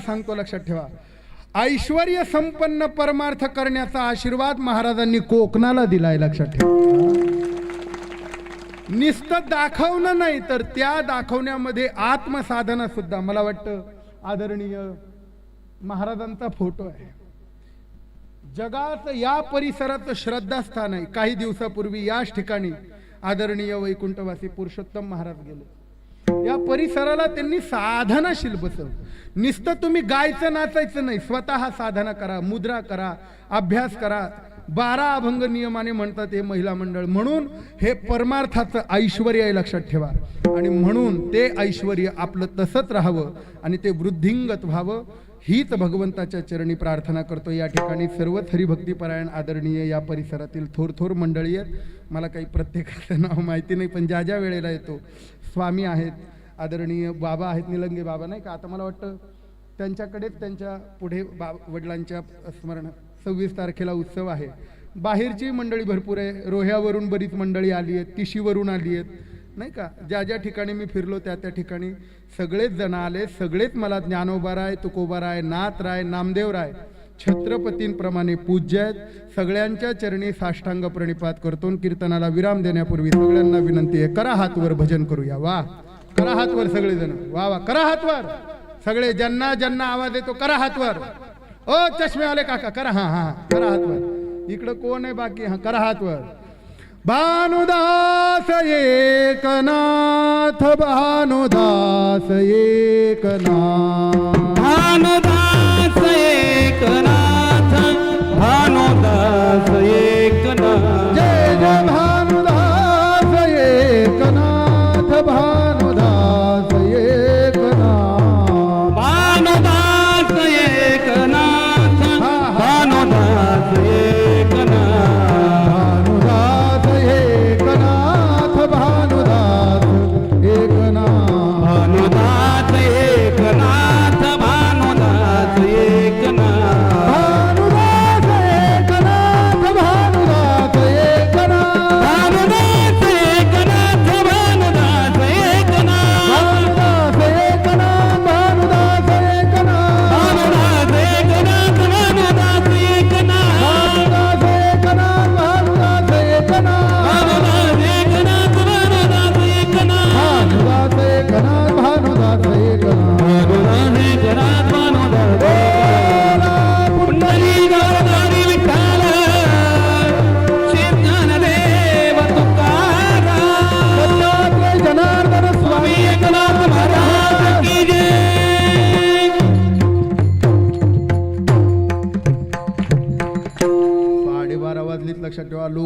सांगतो लक्षात ठेवा. ऐश्वर संपन्न परमार्थ करण्याचा आशीर्वाद महाराजांनी कोकणाला दिलाय लक्षात ठेवा. नुसतं दाखवणं नाही तर त्या दाखवण्यामध्ये आत्मसाधना सुद्धा. मला वाटतं आदरणीय महाराजांचा फोटो आहे. जगात या परिसराचं श्रद्धास्थान आहे. काही दिवसापूर्वी याच ठिकाणी आदरणीय वैकुंठवासी पुरुषोत्तम महाराज गेले. या परिसराला त्यांनी साधनाशील बसव. नुसतं तुम्ही गायचं नाचायचं नाही. स्वतः साधना करा मुद्रा करा अभ्यास करा. बारा अभंग नियमाने म्हणतात हे महिला मंडळ. म्हणून हे परमार्थाचं ऐश्वर आहे लक्षात ठेवा. आणि म्हणून ते ऐश्वर आपलं तसंच राहावं आणि ते वृद्धिंगत व्हावं हीच भगवंताच्या चरणी प्रार्थना करतो. या ठिकाणी सर्वच हरिभक्तीपरायण आदरणीय या परिसरातील थोर थोर मंडळी आहेत. मला काही प्रत्येकाचं नाव माहिती नाही पण ज्या ज्या वेळेला येतो स्वामी आहेत आदरणीय बाबा आहेत निलंगे बाबा नाही का? आता मला वाटतं त्यांच्याकडेच त्यांच्या पुढे बा वडिलांच्या स्मरण सव्वीस तारखेला उत्सव आहे. बाहेरची मंडळी भरपूर आहे. रोह्यावरून बरीच मंडळी आली आहेत तिशीवरून आली आहेत नाही का? ज्या ज्या ठिकाणी मी फिरलो त्या त्या ठिकाणी सगळेच जण आले सगळेच मला ज्ञानोबाराय तुकोबाराय नाथराय नामदेवराय छत्रपतींप्रमाणे पूज्य आहेत. सगळ्यांच्या चरणी साष्टांग प्रणिपात करतो कीर्तनाला विराम देण्यापूर्वी सगळ्यांना विनंती आहे करा हातवर भजन करूया. वा. करा हातवर सगळेजण. वा वा. करा हातवर. सगळे ज्यांना ज्यांना आवाज येतो करा हातवर. ओ चष्मेवाले काका करा हा हा. करा हातवर. इकडं कोण आहे बाकी? हा करा हातवर. भानुदास एकनाथ भानुदास एकनाथ. लक्षात ठेवा लोक